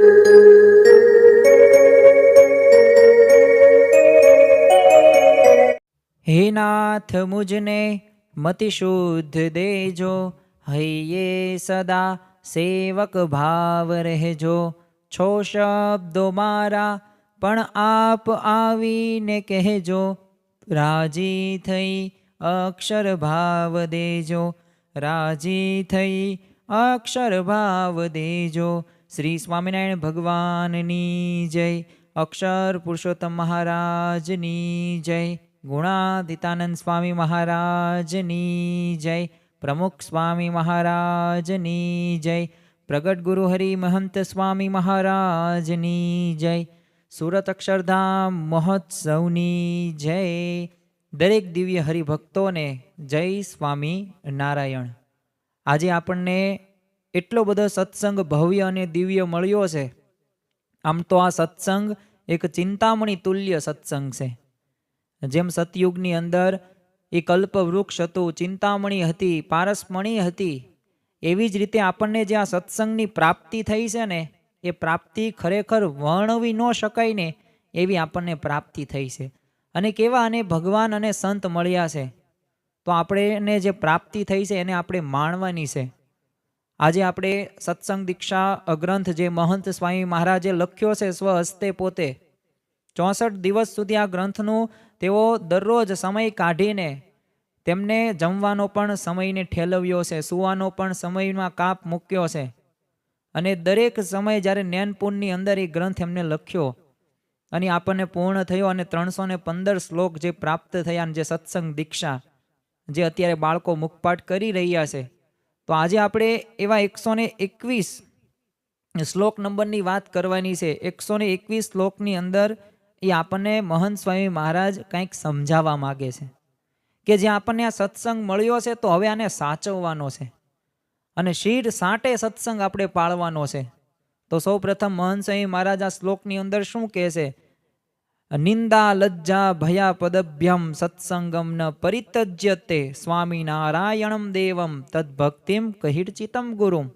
હે નાથ, મુજને મતિ શુદ્ધ દેજો. હૈયે સદા સેવક ભાવ રહેજો. છો શબ્દો મારા, પણ આપ આવીને કહેજો. રાજી થઈ અક્ષર ભાવ દેજો. રાજી થઈ અક્ષર ભાવ દેજો. શ્રી સ્વામિનારાયણ ભગવાનની જય, અક્ષર પુરુષોત્તમ મહારાજની જય, ગુણાદિતાનંદ સ્વામી મહારાજની જય, પ્રમુખ સ્વામી મહારાજની જય, પ્રગટ ગુરુ હરિ મહંત સ્વામી મહારાજની જય, સુરત અક્ષરધામ મહોત્સવની જય, દરેક દિવ્ય હરિભક્તોને જય સ્વામી નારાયણ. આજે આપણને એટલો બધો સત્સંગ ભવ્ય અને દિવ્ય મળ્યો છે. આમ તો આ સત્સંગ એક ચિંતામણી તુલ્ય સત્સંગ છે. જેમ સતયુગની અંદર એ કલ્પવૃક્ષ હતું, ચિંતામણી હતી, પારસમણી હતી, એવી જ રીતે આપણને જે આ સત્સંગની પ્રાપ્તિ થઈ છે ને, એ પ્રાપ્તિ ખરેખર વર્ણવી ન શકાય ને, એવી આપણને પ્રાપ્તિ થઈ છે. અને કેવા અને ભગવાન અને સંત મળ્યા છે. તો આપણે જે પ્રાપ્તિ થઈ છે એને આપણે માણવાની છે. આજે આપણે સત્સંગ દીક્ષા ગ્રંથ જે મહંત સ્વામી મહારાજે લખ્યો છે સ્વ હસ્તે પોતે, ચોસઠ દિવસ સુધી આ ગ્રંથનું તેઓ દરરોજ સમય કાઢીને તેમને જમવાનો પણ સમયને ઠેલવ્યો છે, સુવાનો પણ સમયમાં કાપ મૂક્યો છે. અને દરેક સમય જ્યારે નેનપુનની અંદર એ ગ્રંથ એમને લખ્યો અને આપણને પૂર્ણ થયો અને ત્રણસો ને પંદર શ્લોક જે પ્રાપ્ત થયા અને જે સત્સંગ દીક્ષા જે અત્યારે બાળકો મુખપાઠ કરી રહ્યા છે તો આજે આપણે એવા એકસો એકવીસ શ્લોક નંબરની વાત કરવાની છે. એકસો ને એકવીસ શ્લોકની અંદર એ આપણને મહંત સ્વામી મહારાજ કંઈક સમજાવવા માગે છે કે જે આપણને આ સત્સંગ મળ્યો છે તો હવે આને સાચવવાનો છે. અને શીર સાંટે સત્સંગ આપણે પાળવાનો છે. તો સૌ પ્રથમ મહંત સ્વામી મહારાજ આ શ્લોકની અંદર શું કહે છે? નિંદા લજ્જા ભયા પદભ્યમ સત્સંગમ ન પરિતજ્યતે સ્વામિનારાયણમ દેવમ તદભક્તિમ કહિર્ચિતમ ગુરુમ.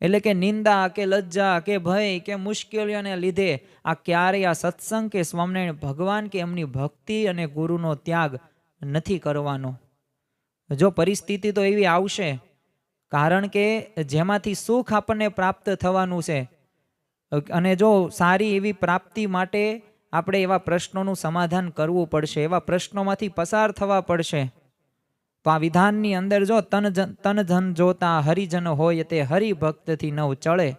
એટલે કે નિંદા કે લજ્જા કે ભય કે મુશ્કેલીઓને લીધે આ ક્યારેય આ સત્સંગ કે સ્વામિનારાયણ ભગવાન કે એમની ભક્તિ અને ગુરુનો ત્યાગ નથી કરવાનો. જો પરિસ્થિતિ તો એવી આવશે, કારણ કે જેમાંથી સુખ આપણને પ્રાપ્ત થવાનું છે. અને જો સારી એવી પ્રાપ્તિ માટે આપણે એવા પ્રશ્નોનું સમાધાન કરવું પડશે, એવા પ્રશ્નોમાંથી પસાર થવા પડશે. તો આ વિધાનની અંદર જો તન તન ધન જોતા હરિજન હોય તે હરિભક્તથી નવ ચડે.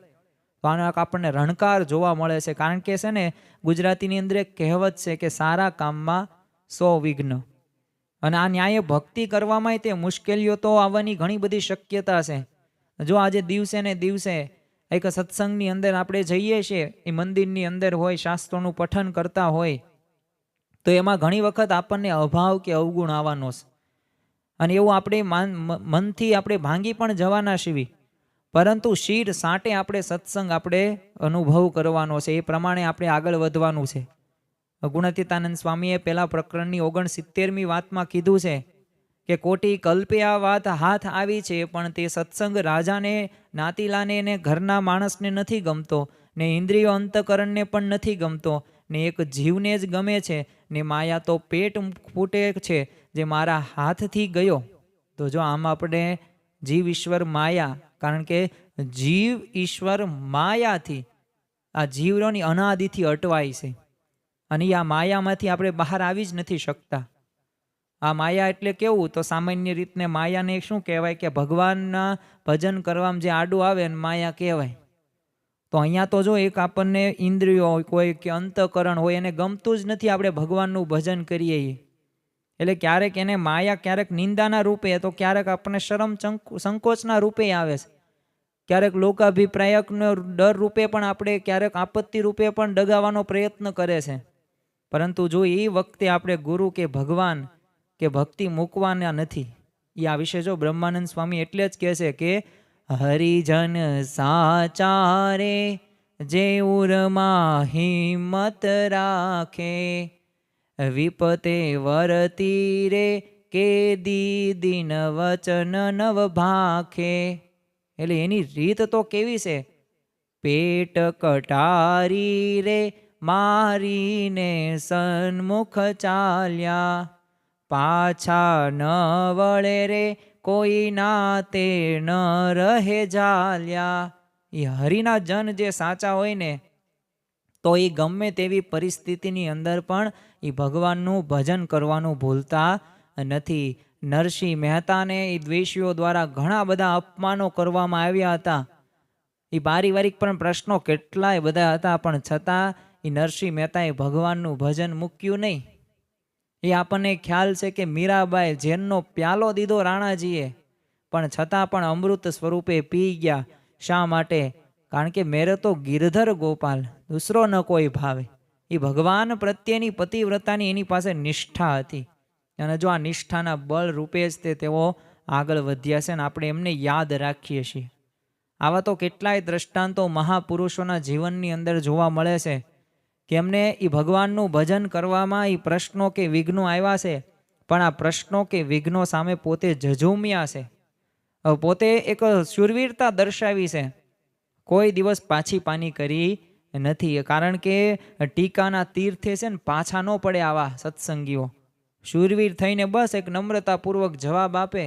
તો આનો આપણને રણકાર જોવા મળે છે, કારણ કે છે ને, ગુજરાતીની અંદર એક કહેવત છે કે સારા કામમાં સો વિઘ્ન. અને આ ન્યાય ભક્તિ કરવામાં તે મુશ્કેલીઓ તો આવવાની ઘણી બધી શક્યતા છે. જો આજે દિવસે ને દિવસે એક સત્સંગની અંદર આપણે જઈએ છીએ, એ મંદિરની અંદર હોય, શાસ્ત્રોનું પઠન કરતા હોય, તો એમાં ઘણી વખત આપણને અભાવ કે અવગુણ આવવાનો છે. અને એવું આપણે મનથી આપણે ભાંગી પણ જવાના શીવી પરંતુ શીર સાંટે આપણે સત્સંગ આપણે અનુભવ કરવાનો છે, એ પ્રમાણે આપણે આગળ વધવાનું છે. ગુણાતીતાનંદ સ્વામીએ પહેલાં પ્રકરણની ઓગણસિત્તેરમી વાતમાં કીધું છે કે કોટી કલ્પે આ વાત હાથ આવી છે, પણ તે સત્સંગ રાજાને, નાતીલાને ને ઘરના માણસને નથી ગમતો, ને ઇન્દ્રિયો અંતકરણને પણ નથી ગમતો, ને એક જીવને જ ગમે છે, ને માયા તો પેટ ફૂટે છે, જે મારા હાથથી ગયો. તો જો આમ આપણે જીવ ઈશ્વર માયા, કારણ કે જીવ ઈશ્વર માયાથી આ જીવરોની અનાદિથી અટવાય છે. અને આ માયામાંથી આપણે બહાર આવી જ નથી શકતા. આ માયા એટલે કેવું? તો સામાન્ય રીતને માયાને શું કહેવાય કે ભગવાનના ભજન કરવામાં જે આડું આવે ને માયા કહેવાય. તો અહીંયા તો જો એક આપણને ઇન્દ્રિયો હોય, કોઈ કે અંતકરણ હોય, એને ગમતું જ નથી આપણે ભગવાનનું ભજન કરીએ એટલે ક્યારેક એને માયા ક્યારેક નિંદાના રૂપે, તો ક્યારેક આપણને શરમ સંકોચના રૂપે આવે છે. ક્યારેક લોકાભિપ્રાયકનો ડર રૂપે પણ આપણે ક્યારેક આપત્તિ રૂપે પણ ડગાવવાનો પ્રયત્ન કરે છે. પરંતુ જો એ વખતે આપણે ગુરુ કે ભગવાન કે ભક્તિ મૂકવાના નથી. એ આ વિશે જો બ્રહ્માનંદ સ્વામી એટલે જ કહે છે કે, હરિજન સાચારે જે ઉરમાં હિંમત રાખે. વિપતે વરતી રે કે દીદીન વચન નવ ભાખે. એટલે એની રીત તો કેવી છે? પેટ કટારી રે, મારીને સન્મુખ ચાલ્યા. પાછા ન વળે રે, કોઈ નાતે ન રહે જાલ્યા. એ હરિના જન જે સાચા હોય ને, તો એ ગમે તેવી પરિસ્થિતિની અંદર પણ એ ભગવાનનું ભજન કરવાનું ભૂલતા નથી. નરસિંહ મહેતાને એ દ્વેષીઓ દ્વારા ઘણા બધા અપમાનો કરવામાં આવ્યા હતા. એ પારિવારિક પણ પ્રશ્નો કેટલાય બધા હતા, પણ છતાં એ નરસિંહ મહેતાએ ભગવાનનું ભજન મૂક્યું નહીં. એ આપણને ખ્યાલ છે કે મીરાબાઈ જેનનો પ્યાલો દીધો રાણાજીએ. પણ છતાં પણ અમૃત સ્વરૂપે પી ગયા. શા માટે? કારણ કે મેરે તો ગિરધર ગોપાલ, દૂસરો ન કોઈ ભાવે. એ ભગવાન પ્રત્યેની પતિવ્રતાની એની પાસે નિષ્ઠા હતી. અને જો આ નિષ્ઠાના બળ રૂપે જ તે તેઓ આગળ વધ્યા છે ને આપણે એમને યાદ રાખીએ છીએ. આવા તો કેટલાય દ્રષ્ટાંતો મહાપુરુષોના જીવનની અંદર જોવા મળે છે. કે એમને એ ભગવાનનું ભજન કરવામાં એ પ્રશ્નો કે વિઘ્નો આવ્યા છે, પણ આ પ્રશ્નો કે વિઘ્નો સામે પોતે ઝઝૂમ્યા છે. પોતે એક શૂરવીરતા દર્શાવી છે. કોઈ દિવસ પાછી પાની કરી નથી કારણ કે ટીકાના તીર્થે છે ને પાછા ન પડે આવા સત્સંગીઓ. શૂરવીર થઈને બસ એક નમ્રતાપૂર્વક જવાબ આપે.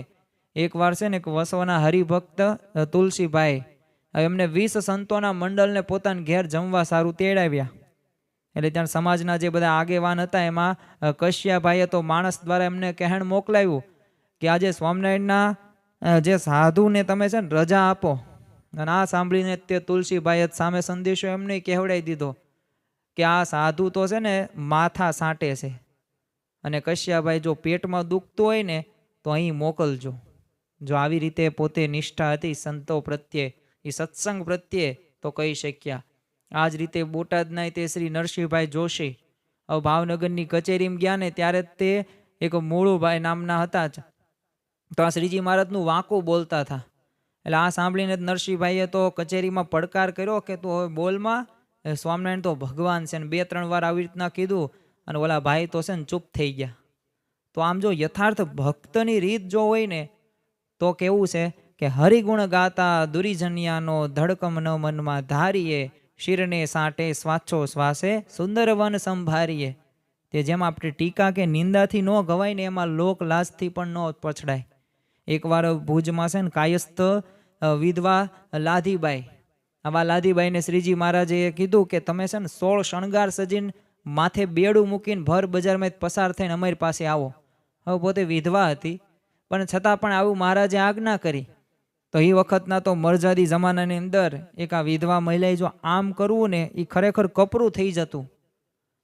એકવાર છે ને એક વસવાના હરિભક્ત તુલસીભાઈ એમને વીસ સંતોના મંડળને પોતાના ઘેર જમવા સારું તેડાવ્યા. એટલે ત્યાં સમાજના જે બધા આગેવાન હતા, એમાં કશ્યાભાઈએ તો માણસ દ્વારા એમને કહેણ મોકલાવ્યું કે આજે સ્વામિનારાયણના જે સાધુને તમે છે ને રજા આપો. અને આ સાંભળીને તે તુલસીભાઈએ સામે સંદેશો એમને કહેવડાવી દીધો કે આ સાધુ તો છે ને માથા સાંટે છે. અને કશ્યાભાઈ જો પેટમાં દુખતું હોય ને, તો અહીં મોકલજો. જો આવી રીતે પોતે નિષ્ઠા હતી, સંતો પ્રત્યે, એ સત્સંગ પ્રત્યે, તો કહી શક્યા. આ જ રીતે બોટાદના તે શ્રી નરસિંહભાઈ જોશી હવે ભાવનગરની કચેરીમાં ગયા ને ત્યારે તે એક મોળુભાઈ નામના હતા જ. તો આ શ્રીજી મહારાજનું વાંકું બોલતા હતા. એટલે આ સાંભળીને જ નરસિંહભાઈએ તો કચેરીમાં પડકાર કર્યો કે તું હવે બોલમાં? સ્વામિનારાયણ તો ભગવાન છે ને બે ત્રણ વાર આવી રીતના કીધું અને ઓલા ભાઈ તો છે ને ચૂપ થઈ ગયા. તો આમ જો યથાર્થ ભક્તની રીત જો હોય ને, તો કેવું છે કે હરિગુણ ગાતા દુરીજન્યાનો ધડકમ ન મનમાં ધારીએ શિરને સાંટે સ્વાચ્છો શ્વાસે સુંદર વન સંભારીએ. તે જેમ આપણે ટીકા કે નિંદાથી ન ગવાય ને એમાં લોક લાજથી પણ ન પછડાય. એકવાર ભુજમાં છે ને કાયસ્થ વિધવા લાધીબાઈ. આવા લાધીબાઈને શ્રીજી મહારાજે કીધું કે તમે છે ને સોળ શણગાર સજીને માથે બેડું મૂકીને ભર બજારમાં પસાર થઈને અમારી પાસે આવો. હવે પોતે વિધવા હતી. પણ છતાં પણ આવું મહારાજે આજ્ઞા કરી. તો એ વખતના તો મરજાદી જમાનાની અંદર એક આ વિધવા મહિલાએ જો આમ કરવું ને એ ખરેખર કપરું થઈ જતું.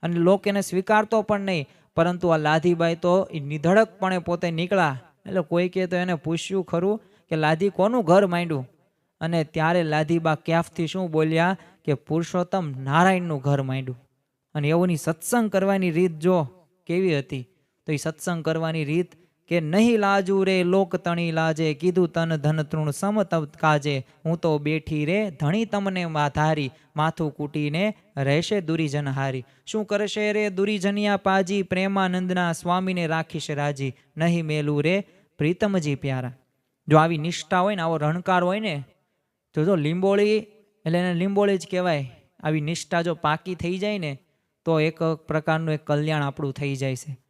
અને લોક એને સ્વીકારતો પણ નહીં, પરંતુ આ લાધીબાઈ તો એ નિધડકપણે પોતે નીકળ્યા. એટલે કોઈ કહે તો એને પૂછ્યું ખરું કે, લાધી, કોનું ઘર માંડ્યું? અને ત્યારે લાધીબા ક્યાફથી શું બોલ્યા કે, પુરુષોત્તમ નારાયણનું ઘર માંડ્યું. અને એઓની સત્સંગ કરવાની રીત જો કેવી હતી, તો એ સત્સંગ કરવાની રીત કે નહીં લાજુ રે, લોક તણી લાજે, કીધું તન ધન તૃણ સમ કાજે. હું તો બેઠી રે, ધણી તમને માધારી માથું કૂટીને રહેશે દુરીજન હારી. શું કરશે રે દુરીજનિયા પાજી, પ્રેમાનંદના સ્વામીને રાખીશ રાજી. નહીં મેલું રે પ્રીતમજી પ્યારા. જો આવી નિષ્ઠા હોય ને, આવો રણકાર હોય ને, તો જો લીંબોળી, એટલે એને લીંબોળી જ કહેવાય. આવી નિષ્ઠા જો પાકી થઈ જાય ને, તો એક પ્રકારનું એક કલ્યાણ આપણું થઈ જાય છે.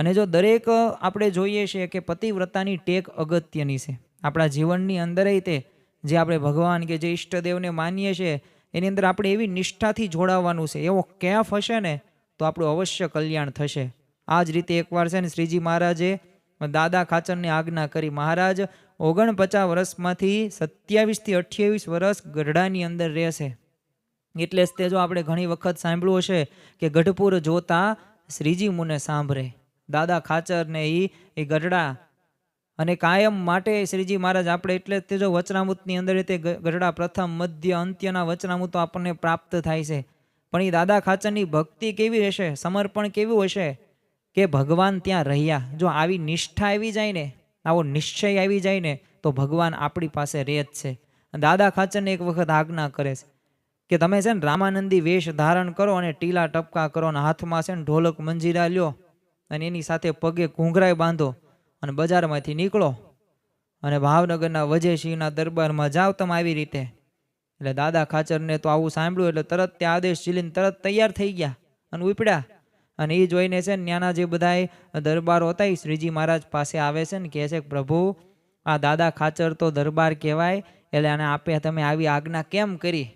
અને જો દરેક આપણે જોઈએ છીએ કે પતિવ્રતાની ટેક અગત્યની છે. આપણા જીવનની અંદર તે જે આપણે ભગવાન કે જે ઈષ્ટદેવને માનીએ છીએ, એની અંદર આપણે એવી નિષ્ઠાથી જોડાવાનું છે. એવો કેફ હશે ને, તો આપણું અવશ્ય કલ્યાણ થશે. આ જ રીતે એકવાર છે ને શ્રીજી મહારાજે દાદા ખાચરને આજ્ઞા કરી, મહારાજ, ઓગણપચાસ વર્ષમાંથી સત્યાવીસથી અઠ્યાવીસ વર્ષ ગઢડાની અંદર રહેશે. એટલે જ તે જો આપણે ઘણી વખત સાંભળ્યું હશે કે ગઢપુર જોતા શ્રીજી મુને સાંભળે. દાદા ખાચર ને ઈ એ ગઢડા. અને કાયમ માટે શ્રીજી મહારાજ, આપણે એટલે જ તે જો વચનામૃતની અંદર તે ગઢડા પ્રથમ, મધ્ય, અંત્યના વચનામૃતો આપણને પ્રાપ્ત થાય છે. પણ એ દાદા ખાચરની ભક્તિ કેવી હશે સમર્પણ કેવું હશે? કે ભગવાન ત્યાં રહ્યા? જો આવી નિષ્ઠા આવી જાય ને, આવો નિશ્ચય આવી જાય ને, તો ભગવાન આપણી પાસે રહે જ છે. દાદા ખાચરને એક વખત આજ્ઞા કરે છે કે તમે છે ને રામાનંદી વેશ ધારણ કરો અને ટીલા ટપકા કરો અને હાથમાં છે ને ઢોલક મંજીરા લ્યો. અને એની સાથે પગે ઘૂંઘરાય બાંધો અને બજારમાંથી નીકળો. અને ભાવનગરના વજયસિંહના દરબારમાં જાઓ તમે આવી રીતે. એટલે દાદા ખાચરને તો આવું સાંભળ્યું એટલે તરત તે આદેશ ઝીલીને તરત તૈયાર થઈ ગયા અને ઉપડ્યા. અને એ જોઈને છે ને ત્યાંના જે બધા દરબારો હતા એ શ્રીજી મહારાજ પાસે આવે છે ને કહે છે પ્રભુ, આ દાદા ખાચર તો દરબાર કહેવાય, એટલે આને આપે તમે આવી આજ્ઞા કેમ કરી?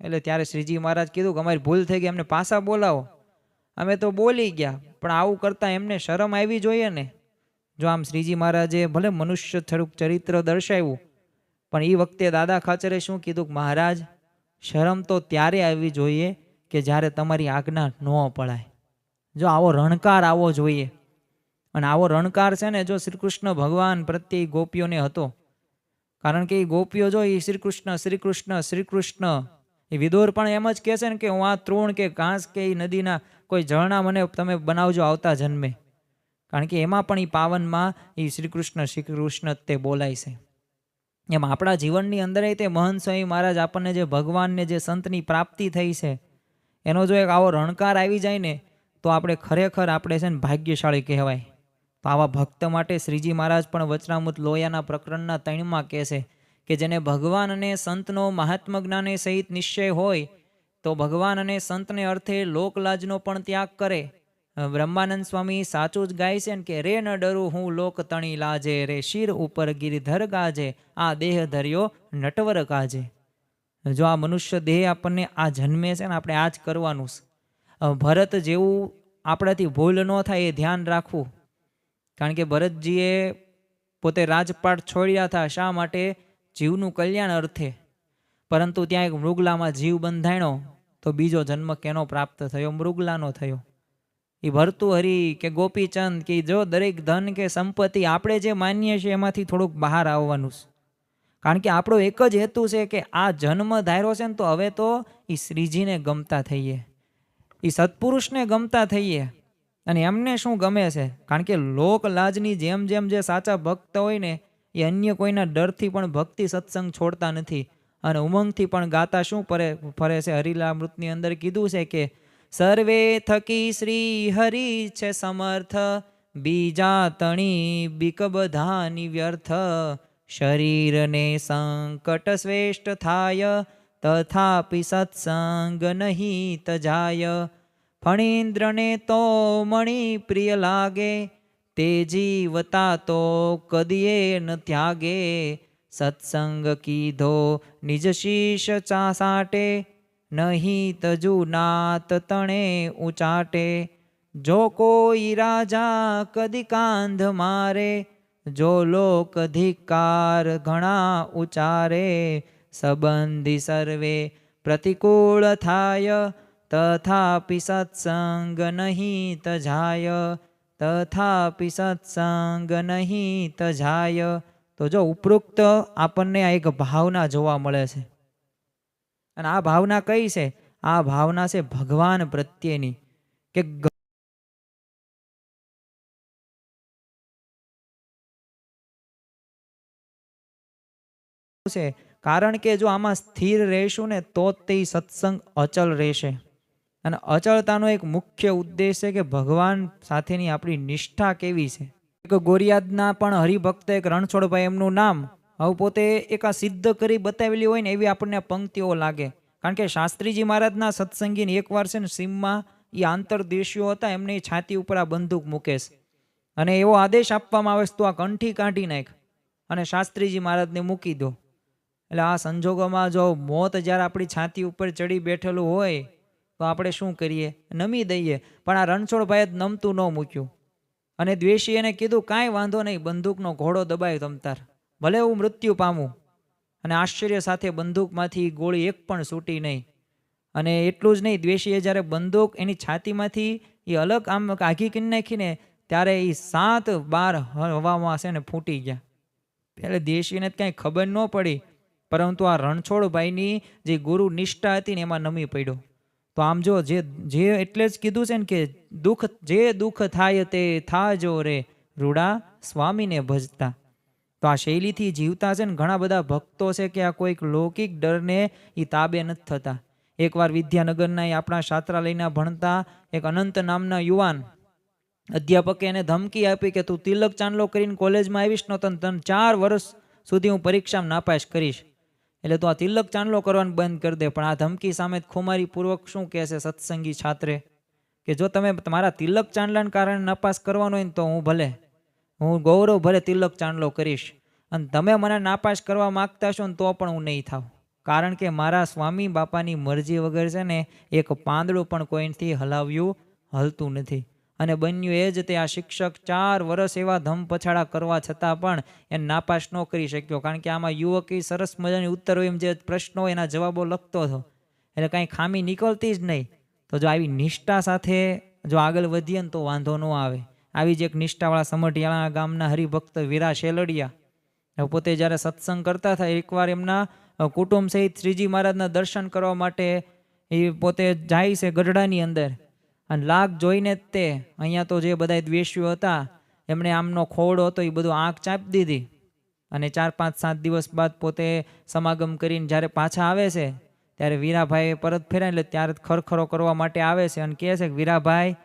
એટલે ત્યારે શ્રીજી મહારાજ કીધું કે અમારી ભૂલ થઈ ગઈ એમને પાછા બોલાવો. અમે તો બોલી ગયા. પણ આવું કરતાં એમને શરમ આવી જોઈએ ને? જો આમ શ્રીજી મહારાજે ભલે મનુષ્ય થોડુંક ચરિત્ર દર્શાવ્યું, પણ એ વખતે દાદા ખાચરે શું કીધું કે, મહારાજ, શરમ તો ત્યારે આવવી જોઈએ કે જ્યારે તમારી આજ્ઞા ન પડાય. જો આવો રણકાર આવવો જોઈએ, અને આવો રણકાર છે ને જો શ્રી કૃષ્ણ ભગવાન પ્રત્યે ગોપીઓને હતો, કારણ કે એ ગોપીઓ જો એ શ્રી કૃષ્ણ શ્રી કૃષ્ણ શ્રી કૃષ્ણ એ વિદુર પણ એમ જ કહે છે ને કે હું આ તૃણ કે ઘાસ કે એ નદીના કોઈ ઝરણા મને તમે બનાવજો આવતા જન્મે. કારણ કે એમાં પણ એ પાવનમાં એ શ્રી કૃષ્ણ શ્રી કૃષ્ણ તે બોલાય છે. એમ આપણા જીવનની અંદર તે મહંત સ્વામી મહારાજ આપણને જે ભગવાનને જે સંતની પ્રાપ્તિ થઈ છે, એનો જો એક આવો રણકાર આવી જાય ને, તો આપણે ખરેખર આપણે છે ને ભાગ્યશાળી કહેવાય. તો આવા ભક્ત માટે શ્રીજી મહારાજ પણ વચનામૃત લોયાના પ્રકરણના તૈણમાં કહે છે કે જેને ભગવાન અને સંતનો મહાત્મ જ્ઞાને સહિત નિશ્ચય હોય, તો ભગવાન અને સંતને અર્થે લોકલાજનો પણ ત્યાગ કરે. બ્રહ્માનંદ સ્વામી સાચું જ ગાય છે ને કે, રે ન ડરું, હું લોક તણી લાજે, રે શિર ઉપર ગિરિધર ગાજે, આ દેહ ધર્યો નટવર કાજે. જો આ મનુષ્ય દેહ આપણને આ જન્મે છે ને, આપણે આ જ કરવાનું ભરત જેવું આપણાથી ભૂલ ન થાય એ ધ્યાન રાખવું. કારણ કે ભરતજીએ પોતે રાજપાટ છોડ્યા હતા, શા માટે? જીવનું કલ્યાણ અર્થે. પરંતુ ત્યાં એક મૃગલામાં જીવ બંધાણો તો બીજો જન્મ કેનો પ્રાપ્ત થયો? મૃગલાનો થયો. એ ભરતુહરી કે ગોપીચંદ કે જો દરેક ધન કે સંપત્તિ આપણે જે માનીએ છીએ, એમાંથી થોડુંક બહાર આવવાનું છે. કારણ કે આપણો એક જ હેતુ છે કે આ જન્મ ધાર્યો છે ને તો હવે તો એ શ્રીજીને ગમતા થઈએ. એ સત્પુરુષને ગમતા થઈએ. અને એમને શું ગમે છે? કારણ કે લોક લાજની જેમ જેમ જે સાચા ભક્ત હોય ને એ અન્ય કોઈના ડરથી પણ ભક્તિ સત્સંગ છોડતા નથી. અને ઉમંગથી પણ ગાતા શું ફરે ફરે છે? હરિલામૃતની અંદર કીધું છે કે, સર્વે થકી શ્રી હરિ છે સમર્થ, બીજા તણી બીક બધાની વ્યર્થ. શરીરને સંકટ શ્રેષ્ઠ થાય, તથાપિ સત્સંગ નહીં તજાય ફણીન્દ્રને તો મણી પ્રિય લાગે તે જીવતા તો કદીએ ન ત્યાગે. સત્સંગ કીધો નિજ શીશ ચા સાટે નહીં તજુ નાત તણે ઉચાટે. જો કોઈ રાજા કદી કાંધ મારે, જો લોક ધિકાર ઘણા ઉચારે. સંબંધી સર્વે પ્રતિકૂળ થાય, તથાપિ સત્સંગ નહીં તજાય. તથાપિ સત્સંગ નહીં તજાય તો જો ઉપરોક્ત આપણને આ એક ભાવના જોવા મળે છે અને આ ભાવના કઈ છે આ ભાવના છે ભગવાન પ્રત્યેની કે છે કારણ કે જો આમાં સ્થિર રહેશું ને તો તે સત્સંગ અચલ રહેશે અને અચળતાનો એક મુખ્ય ઉદ્દેશ છે કે ભગવાન સાથેની આપણી નિષ્ઠા કેવી છે. એક ગોરિયાદના પણ હરિભક્ત એક રણછોડભાઈ એમનું નામ હવે પોતે એક આ સિદ્ધ કરી બતાવેલી હોય ને એવી આપણને પંક્તિઓ લાગે. કારણ કે શાસ્ત્રીજી મહારાજના સત્સંગીને એકવાર છે ને સીમમાં એ આંતરદેશીઓ હતા, એમની છાતી ઉપર આ બંદૂક મૂકેશ અને એવો આદેશ આપવામાં આવે છે, તું આ કંઠી કાઢી નાખ. અને શાસ્ત્રીજી મહારાજને મૂકી દો. એટલે આ સંજોગોમાં જો મોત જ્યારે આપણી છાતી ઉપર ચડી બેઠેલું હોય તો આપણે શું કરીએ? નમી દઈએ. પણ આ રણછોડભાઈએ જ નમતું ન મૂક્યું. અને દ્વેષી એને કીધું, કાંઈ વાંધો નહીં, બંદૂકનો ઘોડો દબાયો તમતાર ભલે હું મૃત્યુ પામું. અને આશ્ચર્ય સાથે બંદૂકમાંથી ગોળી એક પણ છૂટી નહીં. અને એટલું જ નહીં, દ્વેષીએ જ્યારે બંદૂક એની છાતીમાંથી એ અલગ આમ આઘી કરી નાખીને, ત્યારે એ સાત બાર હવામાં છે ને ફૂટી ગયા. એટલે દેશીને કાંઈ ખબર ન પડી. પરંતુ આ રણછોડભાઈની જે ગુરુ નિષ્ઠા હતી ને એમાં નમી પડ્યો. તો આમ જો જે જે એટલે જ કીધું છે ને કે દુઃખ, જે દુઃખ થાય તે થાજો રે રૂડા સ્વામીને ભજતા. તો આ શૈલીથી જીવતા છે ને ઘણા બધા ભક્તો છે કે આ કોઈક લૌકિક ડરને એ તાબે નથી થતા. એકવાર વિદ્યાનગરના એ આપણા છાત્રાલયના ભણતા એક અનંત નામના યુવાન અધ્યાપકે એને ધમકી આપી કે તું તિલક ચાંદલો કરીને કોલેજમાં આવીશ નો તને તને ચાર વર્ષ સુધી હું પરીક્ષામાં નાપાસ કરીશ. એટલે તું આ તિલક ચાંદલો કરવાનું બંધ કરી દે. પણ આ ધમકી સામે ખુમારીપૂર્વક શું કહે છે સત્સંગી છાત્રે? કે જો તમે તમારા તિલક ચાંદલાને કારણે નપાસ કરવાનો હોય ને તો હું ભલે, હું ગૌરવ ભલે તિલક ચાંદલો કરીશ. અને તમે મને નાપાસ કરવા માગતા છો ને તો પણ હું નહીં થાવ કારણ કે મારા સ્વામી બાપાની મરજી વગર છે ને એક પાંદડું પણ કોઈથી હલાવ્યું હલતું નથી. અને બન્યું એ જ તે આ શિક્ષક ચાર વર્ષ એવા ધમ પછાડા કરવા છતાં પણ એ નાપાસ ન કરી શક્યો. કારણ કે આમાં યુવકી સરસ મજાની ઉત્તર હોય એમ જે પ્રશ્નો એના જવાબો લખતો હતો. એટલે કાંઈ ખામી નીકળતી જ નહીં. તો જો આવી નિષ્ઠા સાથે જો આગળ વધીએ ને તો વાંધો ન આવે. આવી જ એક નિષ્ઠાવાળા સમઢિયાળા ગામના હરિભક્ત વીરા શેલડિયા પોતે જ્યારે સત્સંગ કરતા હતા, એકવાર એમના કુટુંબ સહિત શ્રીજી મહારાજના દર્શન કરવા માટે એ પોતે જાય છે ગઢડાની અંદર. અને લાગ જોઈને જ તે, અહીંયા તો જે બધા દ્વેષીઓ હતા, એમણે આમનો ખોડો હતો, એ બધું આંખ ચાપી દીધી. અને ચાર, પાંચ, સાત દિવસ બાદ પોતે સમાગમ કરીને જ્યારે પાછા આવે છે, ત્યારે વીરાભાઈ પરત ફેરાય એટલે ત્યારે ખરખરો કરવા માટે આવે છે અને કહે છે કે, વીરાભાઈ,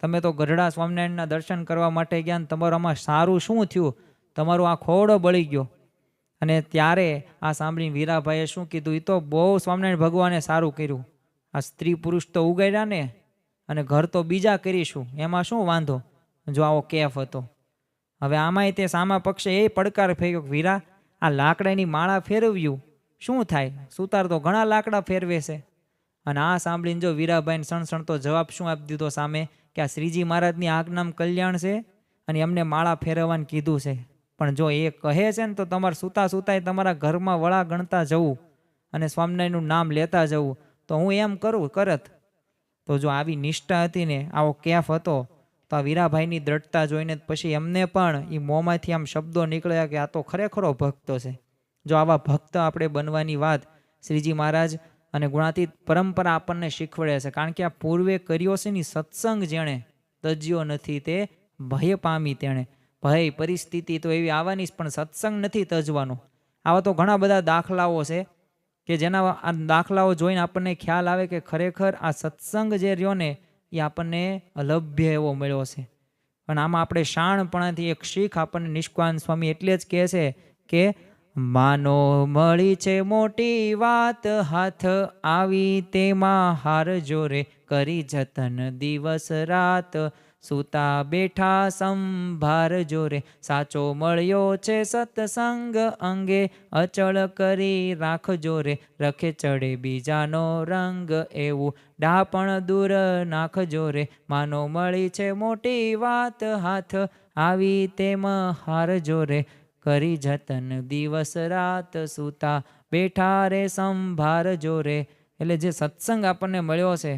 તમે તો ગઢડા સ્વામિનારાયણના દર્શન કરવા માટે ગયા ને આમાં સારું શું થયું? તમારું આ ખોડો બળી ગયો. અને ત્યારે આ સાંભળીને વીરાભાઈએ શું કીધું? એ તો બહુ સ્વામિનારાયણ ભગવાને સારું કર્યું. આ સ્ત્રી પુરુષ તો ઉગાડ્યા ને અને ઘર તો બીજા કરીશું, એમાં શું વાંધો? જો આવો કેફ હતો. હવે આમાંય તે સામા પક્ષે એ પડકાર ફેંક્યો વીરા, આ લાકડાની માળા ફેરવ્યું. શું થાય? સુતાર તો ઘણા લાકડા ફેરવે છે. અને આ સાંભળીને જો વીરાભાઈને સણસણતો જવાબ શું આપી દીધો સામે? કે આ શ્રીજી મહારાજની આજ્ઞામ કલ્યાણ છે અને એમને માળા ફેરવવાનું કીધું છે. પણ જો એ કહે છે ને, તો તમારે સૂતા સૂતાય તમારા ઘરમાં વળા ગણતા જવું અને સ્વામિનારાયણનું નામ લેતા જવું. તો હું એમ કરું, કરત. તો જો આવી નિષ્ઠા હતી ને, આવો કેફ હતો, તો આ વીરાભાઈની દ્રઢતા જોઈને પછી એમને પણ એ મોંમાંથી આમ શબ્દો નીકળ્યા કે આ તો ખરેખરો ભક્તો છે. જો આવા ભક્ત આપણે બનવાની વાત શ્રીજી મહારાજ અને ગુણાતીત પરંપરા આપણને શીખવડે છે, કારણ કે આ પૂર્વે કર્યો છે ની સત્સંગ જેણે તજ્યો નથી તે, ભય પામી તેણે. ભય, પરિસ્થિતિ તો એવી આવવાની જ, પણ સત્સંગ નથી તજવાનો. આવા તો ઘણા બધા દાખલાઓ છે કે જેના આ દાખલાઓ જોઈને આપણને ખ્યાલ આવે કે ખરેખર આ સત્સંગ જે રહ્યો ને, એ આપણને અલભ્ય એવો મળ્યો છે. પણ આમાં આપણે શાણપણાથી એક શીખ આપણને નિષ્કાન સ્વામી એટલે જ કહે છે કે, માનો મળી છે મોટી વાત, હાથ આવી તેમાં હાર જોરે કરી જતન દિવસ રાત સૂતા બેઠા સંભાર જોરે. સાચો મળ્યો છે સત્સંગ અંગે અચળ કરી રાખજો રે રખે ચડે બીજાનો રંગ એવું. ડાપણ દૂર નાખજો રે માનો મળી છે મોટી વાત હાથ. આવી તેમ હારજો રે કરી જતન દિવસ રાત સૂતા બેઠા રે સંભારજો રે એટલે જે સત્સંગ આપણને મળ્યો છે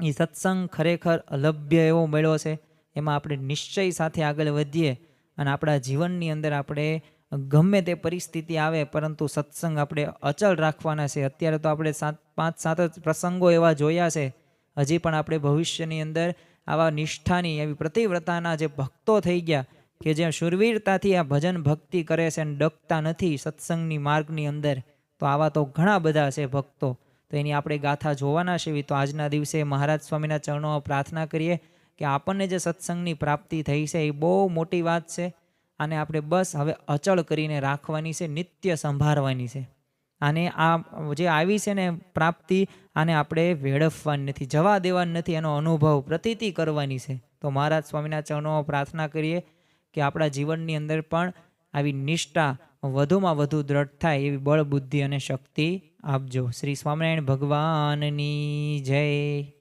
એ સત્સંગ ખરેખર અલભ્ય એવો મળ્યો છે. એમાં આપણે નિશ્ચય સાથે આગળ વધીએ અને આપણા જીવનની અંદર આપણે ગમે તે પરિસ્થિતિ આવે પરંતુ સત્સંગ આપણે અચલ રાખવાના છે. અત્યારે તો આપણે સાત, પાંચ, સાત જ પ્રસંગો એવા જોયા છે. હજી પણ આપણે ભવિષ્યની અંદર આવા નિષ્ઠાની એવી પ્રતિવ્રતાના જે ભક્તો થઈ ગયા કે જે શુરવીરતાથી આ ભજન ભક્તિ કરે છે અને ડગતા નથી સત્સંગની માર્ગની અંદર, તો આવા તો ઘણા બધા છે ભક્તો. તો એની આપણે ગાથા જોવાના છે. તો આજના દિવસે મહારાજ સ્વામીના ચરણોમાં પ્રાર્થના કરીએ કે આપણને જે સત્સંગની પ્રાપ્તિ થઈ છે એ બહુ મોટી વાત છે આને આપણે બસ હવે અચળ કરીને રાખવાની છે, નિત્ય સંભાળવાની છે. આને આ જે આવી છે ને પ્રાપ્તિ આને આપણે વેડફવાની નથી, જવા દેવાની નથી એનો અનુભવ પ્રતીતિ કરવાની છે. તો મહારાજ સ્વામીના ચરણોમાં પ્રાર્થના કરીએ કે આપણા જીવનની અંદર પણ આવી નિષ્ઠા વધુમાં વધુ દ્રઢ થાય એવી બળ બુદ્ધિ અને શક્તિ આપજો. શ્રી સ્વામિનારાયણ ભગવાનની જય.